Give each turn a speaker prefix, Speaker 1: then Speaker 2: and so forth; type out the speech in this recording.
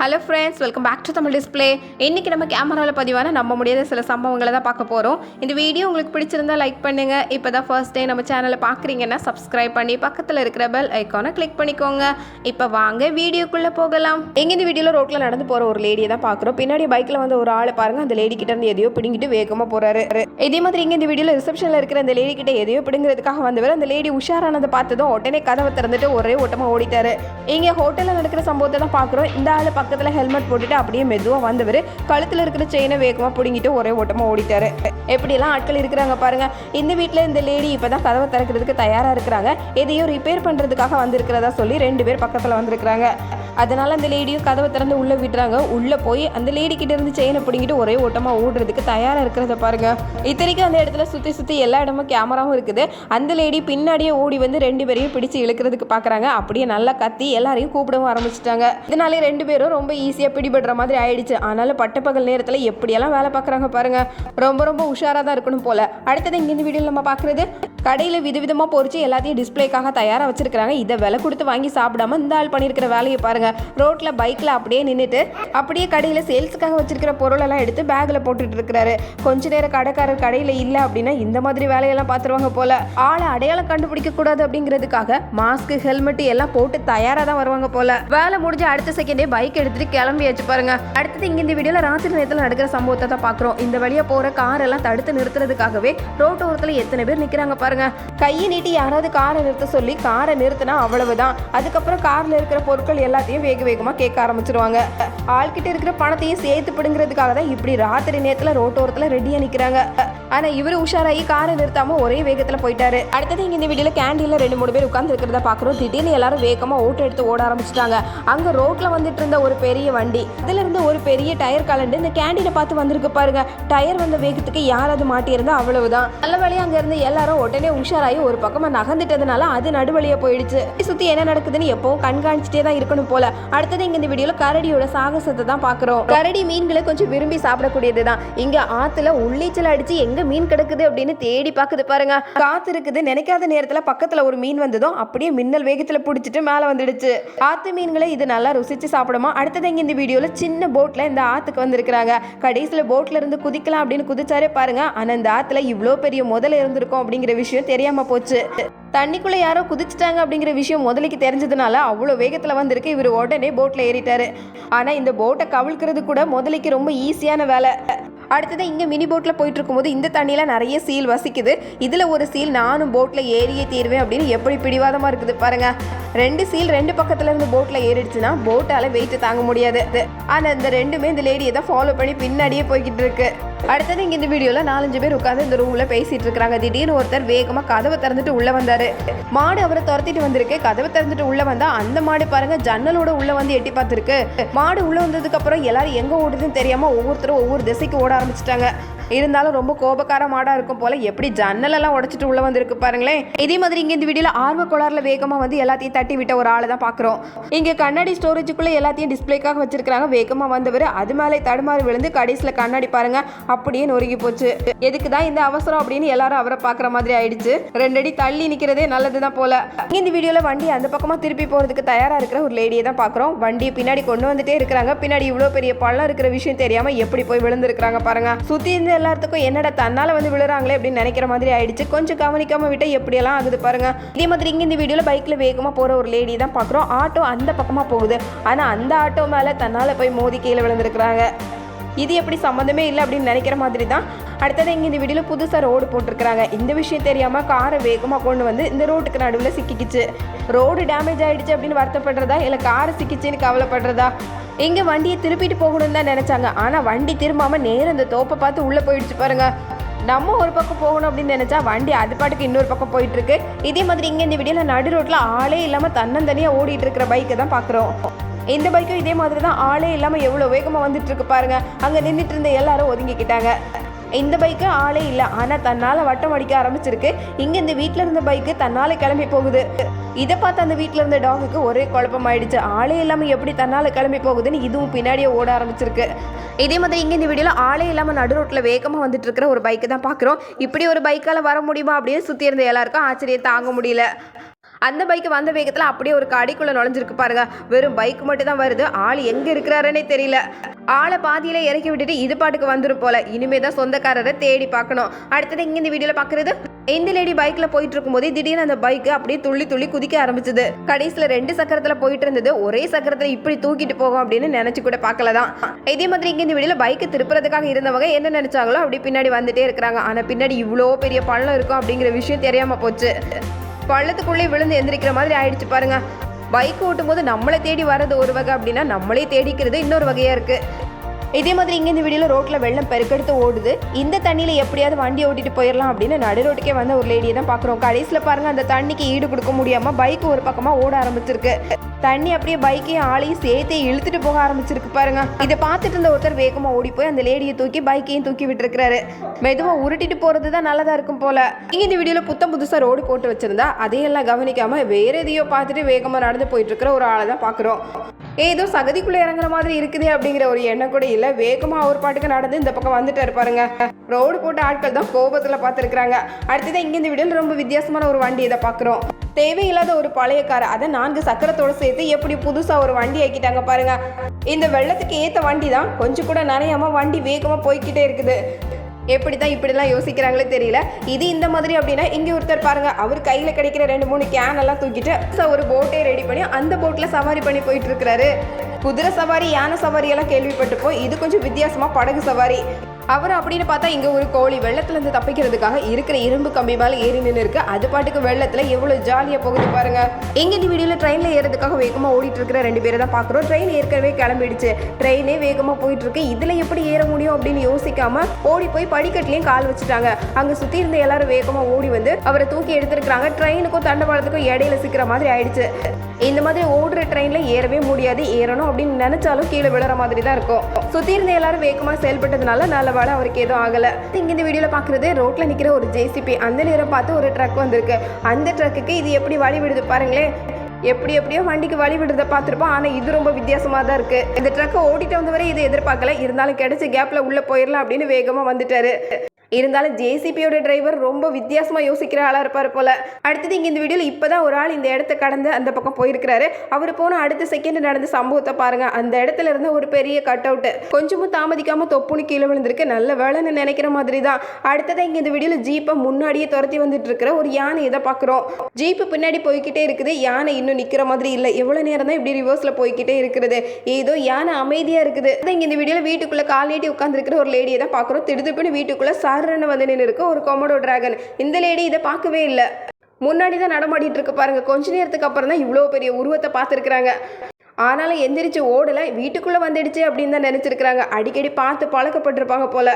Speaker 1: Hello friends welcome back to Tamil display இன்றைக்கி நம்ம கேமராவில் பதிவான நம்ப முடியாத சில சம்பவங்களை தான் பார்க்க போகிறோம் இந்த வீடியோ உங்களுக்கு பிடிச்சிருந்தா லைக் பண்ணுங்கள் இப்போ தான் ஃபர்ஸ்ட் டே நம்ம சேனலை பார்க்குறீங்கன்னா சப்ஸ்கிரைப் பண்ணி பக்கத்தில் இருக்கிற பெல் ஐக்கானை கிளிக் பண்ணிக்கோங்க. இப்போ வாங்க வீடியோக்குள்ளே போகலாம். எங்கே இந்த வீடியோவில் ரோட்டில் நடந்து போகிற ஒரு லேடியை தான் பார்க்குறோம். பின்னாடி பைக்கில் வந்து ஒரு ஆளை பாருங்கள் அந்த லேடி கிட்ட இருந்து எதையோ பிடிங்கிட்டு வேகமாக போகிறாரு இதே மாதிரி இங்கே இந்த வீடியோவில் ரிசப்ஷனில் இருக்கிற அந்த லேடி கிட்ட எதையோ பிடுங்கிறதுக்காக வந்தவர். அந்த லேடி உஷாரானதை பார்த்ததும் உடனே கதவை திறந்துட்டு ஒரே ஓட்டமாக ஓடிட்டாரு. இங்கே ஹோட்டலில் நடக்கிற சம்பவத்தை தான் பார்க்குறோம். இந்த ஆள் பக்கத்தில் ஹெல்மெட் போட்டுட்டு அப்படியே மெதுவாக வந்தவர் கழுத்தில் இருக்கிற செயினை வேகமாக பிடுங்கிட்டு ஒரே ஓட்டமாக ஓடிட்டாரு. எப்படியெல்லாம் ஆட்கள் இருக்கிறாங்க பாருங்க. இந்த வீட்டில் இந்த லேடி இப்போ தான் கதவை திறக்கிறதுக்கு தயாராக இருக்கிறாங்க. எதையோ ரிப்பேர் பண்ணுறதுக்காக வந்திருக்கிறதா சொல்லி ரெண்டு பேர் பக்கத்தில் வந்திருக்கிறாங்க. அதனால் அந்த லேடியும் கதவை திறந்து உள்ளே விடுறாங்க. உள்ளே போய் அந்த லேடி கிட்ட இருந்து செயினை பிடிங்கிட்டு ஒரே ஓட்டமாக ஓடுறதுக்கு தயாராக இருக்கிறத பாருங்க. இத்தனைக்கும் அந்த இடத்துல சுற்றி சுற்றி எல்லா இடமும் கேமராவும் இருக்குது. அந்த லேடி பின்னாடியே ஓடி வந்து ரெண்டு பேரையும் பிடிச்சு இழுக்கிறதுக்கு பார்க்குறாங்க அப்படியே நல்லா கத்தி எல்லாரையும் கூப்பிடவும் ஆரம்பிச்சிட்டாங்க. இதனாலே ரெண்டு பேரும் ரொம்ப ஈஸியாக பிடிபடுற மாதிரி ஆயிடுச்சு. ஆனாலும் பட்டப்பகல் நேரத்தில் எப்படியெல்லாம் வேலை பார்க்குறாங்க பாருங்க. ரொம்ப ரொம்ப உஷாராக தான் இருக்கணும் போல. அடுத்தது இங்கே இந்த வீடியோவில் நம்ம பார்க்குறது கடையில் விதவிதமாக பொறிச்சு எல்லாத்தையும் டிஸ்ப்ளேக்காக தயாராக வச்சுருக்காங்க இதை விலை கொடுத்து வாங்கி சாப்பிடாம இந்த ஆள் பண்ணியிருக்கிற வேலையை பாருங்க. ரோட்டில் பைக்கில் அப்படியே நின்றுட்டு அப்படியே கடையில் சேல்ஸுக்காக வச்சிருக்கிற பொருளெல்லாம் எடுத்து பேக்கில் போட்டுட்டு இருக்கிறாரு. கொஞ்ச நேரம் கடைக்காரர் கடையில் இல்லை அப்படின்னா இந்த மாதிரி வேலையெல்லாம் பார்த்துருவாங்க போல. ஆளை அடையாளம் கண்டுபிடிக்க கூடாது அப்படிங்கிறதுக்காக மாஸ்க் ஹெல்மெட் எல்லாம் போட்டு தயாராக தான் வருவாங்க போல. வேலை முடிஞ்சு அடுத்த செகண்டே பைக் எடுத்துட்டு கிளம்பி வச்சு பாருங்க. அடுத்தது இங்க இந்த வீடியோல ராத்திரி நேரத்தில் நடக்கிற சம்பவத்தை தான் பார்க்குறோம் இந்த வழியா போற கார் எல்லாம் தடுத்து நிறுத்துறதுக்காகவே ரோட்டோரத்தில் எத்தனை பேர் நிக்கிறாங்க பாருங்க. கையை நீட்டி யாராவது காரை நிறுத்த சொல்லி காரை நிறுத்தினா அவ்வளவுதான். அதுக்கப்புறம் கார்ல இருக்கிற பொருட்கள் எல்லாத்தையும் வேக வேகமாக கேட்க ஆரம்பிச்சிருவாங்க. ஆள்கிட்ட இருக்கிற பணத்தையும் சேர்த்து பிடுங்கிறதுக்காக தான் இப்படி ராத்திரி நேரத்தில் ரோட்டோரத்தில் ரெடியாக நிற்கிறாங்க ஆனால் இவரு உஷாராகி காரை நிறுத்தாமல் ஒரே வேகத்தில் போயிட்டாரு. அடுத்தது இங்கே இந்த வீடியோல கேண்டீனில் ரெண்டு மூணு பேர் உட்கார்ந்து இருக்கிறத பார்க்குறோம். திடீர்னு எல்லாரும் வேகமாக ஓட்டு எடுத்து ஓட ஆரம்பிச்சிட்டாங்க. அங்கே ரோட்டில் வந்துட்டு இருந்த ஒரு பெரிய வண்டி அதிலிருந்து ஒரு பெரிய டயர் கலண்டு இந்த கேண்டீனை பார்த்து வந்திருக்கு பாருங்க. டயர் வந்த வேகத்துக்கு யாராவது மாட்டியிருந்தா அவ்வளவுதான். நல்ல வழியாக அங்கேருந்து எல்லாரும் உடனே உஷாராகி ஒரு பக்கமாக நகர்ந்துட்டதுனால அது நடுவழியாக போயிடுச்சு. சுற்றி என்ன நடக்குதுன்னு எப்பவும் கண்காணிச்சிட்டே தான் இருக்கணும் போல. அடுத்தது இங்கே இந்த வீடியோவில் கரடியோட சாகசத்தை தான் பார்க்குறோம். கரடி மீன்களை கொஞ்சம் விரும்பி சாப்பிடக்கூடியது தான் இங்கே ஆற்றுல உள்ளீச்சல் அடிச்சு எங்க மீன் கிடக்குது அப்படின்னு தேடி பாக்குது பாருங்க. காத்து இருக்குது நினைக்காத நேரத்துல பக்கத்துல ஒரு மீன் வந்ததும் அப்படியே மின்னல் வேகத்துல பிடிச்சிட்டு மேல வந்துடுச்சு. ஆத்து மீன்களை இது நல்லா ருசிச்சு சாப்பிடுமா? அடுத்தது இங்க இந்த வீடியோல சின்ன போட்ல இந்த ஆத்துக்கு வந்திருக்கிறாங்க. கடைசியில போட்ல இருந்து குதிக்கலாம் அப்படின்னு குதிச்சாரே பாருங்க. ஆனா இந்த ஆத்துல இவ்வளோ பெரிய முதல்ல இருந்திருக்கும் அப்படிங்கிற விஷயம் தெரியாம போச்சு. தண்ணிக்குள்ள யாரோ குதிச்சிட்டாங்க அப்படிங்கிற விஷயம் முதலுக்கு தெரிஞ்சதுனால அவ்வளோ வேகத்தில் வந்திருக்கு. இவர் உடனே போட்டில் ஏறிட்டாரு. ஆனால் இந்த போட்டை கவிழ்க்கிறது கூட முதலைக்கு ரொம்ப ஈஸியான வேலை. அடுத்தது இங்கே மினி போட்டில் போயிட்டு இருக்கும்போது இந்த தண்ணியில் நிறைய சீல் வசிக்குது. இதில் ஒரு சீல் நானும் போட்டில் ஏறியே தீருவேன் அப்படின்னு எப்படி பிடிவாதமாக இருக்குது பாருங்கள் ரெண்டு சீல் ரெண்டு பக்கத்துல இருந்து போட்டில் ஏறிடுச்சுன்னா போட்டால் வெயிட் தாங்க முடியாது. ஆனால் இந்த ரெண்டுமே இந்த லேடியை தான் ஃபாலோ பண்ணி பின்னாடியே போய்கிட்டு இருக்கு. அடுத்தது இங்கே இந்த வீடியோவில் நாலஞ்சு பேர் உட்காந்து இந்த ரூமில் பேசிட்டு இருக்காங்க திடீர்னு ஒருத்தர் வேகமாக கதவை திறந்துட்டு உள்ளே வந்தாரு. மாடு அவரை துரத்திட்டு வந்திருக்கு. கதவை திறந்துட்டு உள்ளே வந்தா அந்த மாடு பாருங்க ஜன்னலோட உள்ள வந்து எட்டி பார்த்துருக்கு. மாடு உள்ள வந்ததுக்கு அப்புறம் எல்லாரும் எங்க ஓடுதுன்னு தெரியாம ஒவ்வொருத்தரும் ஒவ்வொரு திசைக்கு ஓட ஆரம்பிச்சிட்டாங்க. இருந்தாலும் ரொம்ப கோபக்கார மாடாக இருக்கும் போல. எப்படி ஜன்னலெல்லாம் உடைச்சிட்டு உள்ள வந்திருக்கு பாருங்களேன் இதே மாதிரி இங்க இந்த வீடியோல ஆர்வ கோளாறுல வேகமா வந்து எல்லாத்தையும் தட்டி விட்ட ஒரு ஆளை தான் பாக்குறோம். இங்க கண்ணாடி ஸ்டோரேஜுக்குள்ள எல்லாத்தையும் டிஸ்பிளேக்காக வச்சிருக்காங்க வேகமா வந்தவர். அது மேலே தடுமாறி விழுந்து கடைசியில கண்ணாடி பாருங்க. அப்படியே நொறுங்கி போச்சு. எதுக்கு தான் இந்த அவசரம் அப்படின்னு எல்லாரும் அவரை பாக்குற மாதிரி ஆயிடுச்சு. ரெண்டடி தள்ளி நிக்கிறதே நல்லதுதான் போல. இங்க இந்த வீடியோல வண்டி அந்த பக்கமா திருப்பி போறதுக்கு தயாரா இருக்கிற ஒரு லேடியை தான் பாக்குறோம். வண்டியை பின்னாடி கொண்டு வந்துட்டே இருக்கிறாங்க. பின்னாடி இவ்வளவு பெரிய பள்ளம் இருக்கிற விஷயம் தெரியாம எப்படி போய் விழுந்துருக்குறாங்க பாருங்க. சுத்தி இருந்த எல்லாத்துக்கும் என்னடா தன்னால் வந்து விழுறாங்களே அப்படின்னு நினைக்கிற மாதிரி ஆயிடுச்சு. கொஞ்சம் கவனிக்காமல் விட்டால் எப்படியெல்லாம் ஆகுது பாருங்கள் இதே மாதிரி இங்கே இந்த வீடியோவில் பைக்கில் வேகமாக போகிற ஒரு லேடி தான் பார்க்குறோம் ஆட்டோ அந்த பக்கமாக போகுது. ஆனால் அந்த ஆட்டோ மேலே தன்னால் போய் மோதி கீழே விழுந்திருக்கிறாங்க. இது எப்படி சம்மந்தமே இல்லை அப்படின்னு நினைக்கிற மாதிரி தான் அடுத்தது இங்கே இந்த வீடியோவில் புதுசாக ரோடு போட்டிருக்கிறாங்க. இந்த விஷயம் தெரியாமல் காரை வேகமாக கொண்டு வந்து இந்த ரோட்டுக்கு நடுவில் சிக்கிக்கிச்சு. ரோடு டேமேஜ் ஆகிடுச்சு அப்படின்னு வருத்தப்படுறதா? இல்லை காரை சிக்கிச்சின்னு கவலைப்படுறதா? இங்கே வண்டியை திருப்பிட்டு போகணும்னு தான் நினச்சாங்க. ஆனால் வண்டி திரும்பாமல் நேரம் இந்த தோப்பை பார்த்து உள்ளே போயிடுச்சு பாருங்கள் நம்ம ஒரு பக்கம் போகணும் அப்படின்னு நினச்சா வண்டி அது பாட்டுக்கு இன்னொரு பக்கம் போயிட்டுருக்கு. இதே மாதிரி இங்கே இந்த வீடியோவில் நடு ரோட்டில் ஆளே இல்லாமல் தன்னந்தனியாக ஓடிட்டு இருக்கிற பைக்கை தான் பார்க்குறோம். இந்த பைக்கும் இதே மாதிரி தான் ஆளே இல்லாமல் எவ்வளோ வேகமாக வந்துட்டு இருக்கு பாருங்க. அங்கே நின்றுட்டு இருந்த எல்லாரும் ஒதுங்கிக்கிட்டாங்க. இந்த பைக்கு ஆளே இல்லை. ஆனால் தன்னால் வட்டம் அடிக்க ஆரம்பிச்சிருக்கு. இங்கே இந்த வீட்டில் இருந்த பைக்கு தன்னால் கிளம்பி போகுது. இதை பார்த்து அந்த வீட்டில் இருந்த டாகுக்கு ஒரே குழப்பமாயிடுச்சு. ஆளே இல்லாமல் எப்படி தன்னால் கிளம்பி போகுதுன்னு இதுவும் பின்னாடியே ஓட ஆரம்பிச்சிருக்கு. இதே மாதிரி இங்கே இந்த வீடியோவில் ஆளே இல்லாமல் நடு ரோட்டில் வேகமாக வந்துட்டு இருக்கிற ஒரு பைக்கு தான் பார்க்குறோம். இப்படி ஒரு பைக்கால் வர முடியுமா அப்படின்னு சுற்றி இருந்த எல்லாருக்கும் ஆச்சரியம் தாங்க முடியல. அந்த பைக் வந்த வேகத்தில் அப்படியே ஒரு கடைக்குள்ள நுழைஞ்சிருக்கு பாருங்க. வெறும் பைக் மட்டும் தான் வருது. ஆள் எங்க இருக்கிறாருன்னே தெரியல. ஆளை பாதியில இறக்கி விட்டுட்டு இது பாட்டுக்கு வந்துரும் போல. இனிமே தான் சொந்தக்காரரை தேடி பார்க்கணும். அடுத்தது இங்க இந்த வீடியோல பாக்குறது இந்த லேடி பைக்ல போயிட்டு இருக்கும்போது திடீர்னு அந்த பைக் அப்படியே துள்ளி துள்ளி குதிக்க ஆரம்பிச்சது. கடைசியில ரெண்டு சக்கரத்துல போயிட்டு இருந்தது. ஒரே சக்கரத்துல இப்படி தூக்கிட்டு போகும் அப்படின்னு நினைச்சு கூட பார்க்கல தான். இதே மாதிரி இங்க இந்த வீடியோல பைக் திருப்புறதுக்காக இருந்தவங்க என்ன நினைச்சாங்களோ அப்படி பின்னாடி வந்துட்டே இருக்கிறாங்க. ஆனா பின்னாடி இவ்வளோ பெரிய பள்ளம் இருக்கும் அப்படிங்கிற விஷயம் தெரியாம போச்சு. பள்ளத்துக்குள்ளே விழுந்து எந்திரிக்கிற மாதிரி ஆயிடுச்சு பாருங்க. பைக் ஓட்டும் போது நம்மளை தேடி வர்றது ஒரு வகை அப்படின்னா நம்மளே தேடிக்கிறது இன்னொரு வகையாக இருக்குது இதே மாதிரி இங்கே இந்த வீடியோவில் ரோட்டில் வெள்ளம் பெருக்கெடுத்து ஓடுது. இந்த தண்ணியில் எப்படியாவது வண்டி ஓட்டிட்டு போயிடலாம் அப்படின்னு நடு ரோட்டுக்கே வந்த ஒரு லேடியை தான் பார்க்குறோம். கடைசியில் பாருங்கள் அந்த தண்ணிக்கு ஈடு கொடுக்க முடியாமல் பைக் ஒரு பக்கமாக ஓட ஆரம்பிச்சிருக்கு. தண்ணி அப்படியே பைக்கையும் ஆளையும் சேர்த்தே இழுத்துட்டு போக ஆரம்பிச்சிருக்கு பாருங்க. இதை பார்த்துட்டு இருந்த ஒருத்தர் வேகமாக ஓடி போய் அந்த லேடியை தூக்கி பைக்கையும் தூக்கி விட்டுருக்காரு மெதுவாக உருட்டிட்டு போகிறது தான் நல்லதாக இருக்கும் போல. இங்கே இந்த வீடியோவில் புத்தம் புதுசாக ரோடு போட்டு வச்சிருந்தா அதையெல்லாம் கவனிக்காமல் வேற எதையோ பார்த்துட்டு வேகமாக நடந்து போயிட்டு இருக்கிற ஒரு ஆளை தான் பார்க்குறோம். ஏதோ சகதிக்குள்ளே இறங்குற மாதிரி இருக்குதே அப்படிங்கிற ஒரு எண்ணம் கூட இல்லை. வேகமாக அவர் பாட்டுக்கு நடந்து இந்த பக்கம் வந்துட்டு பாருங்க. ரோடு போட்ட ஆட்கள் தான் கோபத்தில் பார்த்துருக்குறாங்க. அடுத்ததான் இங்கே இந்த ரொம்ப வித்தியாசமான ஒரு வண்டி இதை பார்க்குறோம் தேவையில்லாத ஒரு பழைய கார் அதை நான்கு சக்கரத்தோடு சேர்த்து எப்படி புதுசாக ஒரு வண்டி ஆக்கிட்டாங்க பாருங்க. இந்த வெள்ளத்துக்கு ஏற்ற வண்டி தான் கொஞ்சம் கூட நனையாம வண்டி வேகமாக போய்க்கிட்டே இருக்குது. எப்படி தான் இப்படிலாம் யோசிக்கிறாங்களே தெரியல. இது இந்த மாதிரி அப்படின்னா இங்கே ஒருத்தர் பாருங்கள் அவர் கையில் கிடைக்கிற ரெண்டு மூணு கேன் எல்லாம் தூக்கிட்டு ஸோ ஒரு போட்டே ரெடி பண்ணி அந்த போட்டில் சவாரி பண்ணி போயிட்டு இருக்கிறாரு குதிரை சவாரி யானை சவாரி எல்லாம் கேள்விப்பட்டுப்போம் இது கொஞ்சம் வித்தியாசமாக படகு சவாரி. அவர் அப்படின்னு பார்த்தா இங்கே ஒரு கோழி வெள்ளத்துலேருந்து தப்பிக்கிறதுக்காக இருக்கிற இரும்பு கம்பி மேலே ஏறி நின்று இருக்கு அது பாட்டுக்கு வெள்ளத்தில் எவ்வளோ ஜாலியாக போகுது பாருங்க. எங்க இந்த வீடியோவில் ட்ரெயினில் ஏறதுக்காக வேகமாக ஓடிட்டு இருக்கிற ரெண்டு பேரை தான் பார்க்குறோம். ட்ரெயின் ஏற்கனவே கிளம்பிடுச்சு. ட்ரெயினே வேகமாக போயிட்டு இருக்கு இதில் எப்படி ஏற முடியும் அப்படின்னு யோசிக்காம ஓடி போய் படிக்கட்டுலையும் கால் வச்சுட்டாங்க. அங்கே சுற்றி இருந்த எல்லாரும் வேகமாக ஓடி வந்து அவரை தூக்கி எடுத்துருக்காங்க ட்ரெயினுக்கும் தண்டவாளத்துக்கும் இடையில சிக்கிற மாதிரி ஆயிடுச்சு. இந்த மாதிரி ஓடுற ட்ரெயினில் ஏறவே முடியாது. ஏறணும் அப்படின்னு நினைச்சாலும் கீழே விழுற மாதிரி தான் இருக்கும். சுற்றி இருந்த எல்லாரும் வேகமாக செயல்பட்டதுனால நல்ல பரவாயில்ல அவருக்கு எதுவும் ஆகலை. இங்கே இந்த வீடியோவில் பார்க்குறது ரோட்டில் நிற்கிற ஒரு ஜேசிபி அந்த நேரம் பார்த்து ஒரு ட்ரக் வந்திருக்கு. அந்த ட்ரக்குக்கு இது எப்படி வழி விடுது பாருங்களேன். எப்படி எப்படியோ வண்டிக்கு வழி விடுறத பார்த்துருப்போம். ஆனால் இது ரொம்ப வித்தியாசமாக தான் இருக்குது இந்த ட்ரக்கை ஓட்டிட்டு வந்தவரை இதை எதிர்பார்க்கல. இருந்தாலும் கிடச்சி கேப்பில் உள்ளே போயிடலாம் அப்படின்னு வேகமாக வந்துட்டாரு. இருந்தாலும் ஜேசிபியோட டிரைவர் ரொம்ப வித்தியாசமாக யோசிக்கிற ஆளாக இருப்பார் போல. அடுத்தது இங்கே இந்த வீடியோவில் இப்போ தான் ஒரு ஆள் இந்த இடத்த கடந்து அந்த பக்கம் போயிருக்கிறாரு. அவர் போன அடுத்த செகண்ட் நடந்த சம்பவத்தை பாருங்க. அந்த இடத்துல இருந்த ஒரு பெரிய கட் அவுட்டு கொஞ்சமும் தாமதிக்காமல் தொப்புன்னு கீழே விழுந்திருக்கு. நல்ல வேலைன்னு நினைக்கிற மாதிரி தான் அடுத்ததான் இங்கே இந்த வீடியோவில் ஜீப்பை முன்னாடியே துரத்தி வந்துட்டு இருக்கிற ஒரு யானை இதை பார்க்குறோம் ஜீப்பு பின்னாடி போய்கிட்டே இருக்குது. யானை இன்னும் நிற்கிற மாதிரி இல்லை. எவ்வளோ நேரம் தான் இப்படி ரிவர்ஸில் போய்க்கிட்டே இருக்கிறது. ஏதோ யானை அமைதியாக இருக்குது. இங்கே இந்த வீடியோவில் வீட்டுக்குள்ளே கால் நீட்டி உட்காந்துருக்கிற ஒரு லேடியை தான் பார்க்குறோம் திடுதிப்புன்னு வீட்டுக்குள்ளே ஆறுன்னு வந்து நின்று ஒரு கொமடோ டிராகன். இந்த லேடி இதை பார்க்கவே இல்லை. முன்னாடி தான் நடமாடிட்டு இருக்கு பாருங்க. கொஞ்ச நேரத்துக்கு அப்புறம் தான் இவ்வளோ பெரிய உருவத்தை பார்த்துருக்குறாங்க. ஆனாலும் எந்திரிச்சு ஓடலை. வீட்டுக்குள்ளே வந்துடுச்சு அப்படின்னு தான் நினச்சிருக்கிறாங்க. அடிக்கடி பார்த்து பழக்கப்பட்டிருப்பாங்க போல.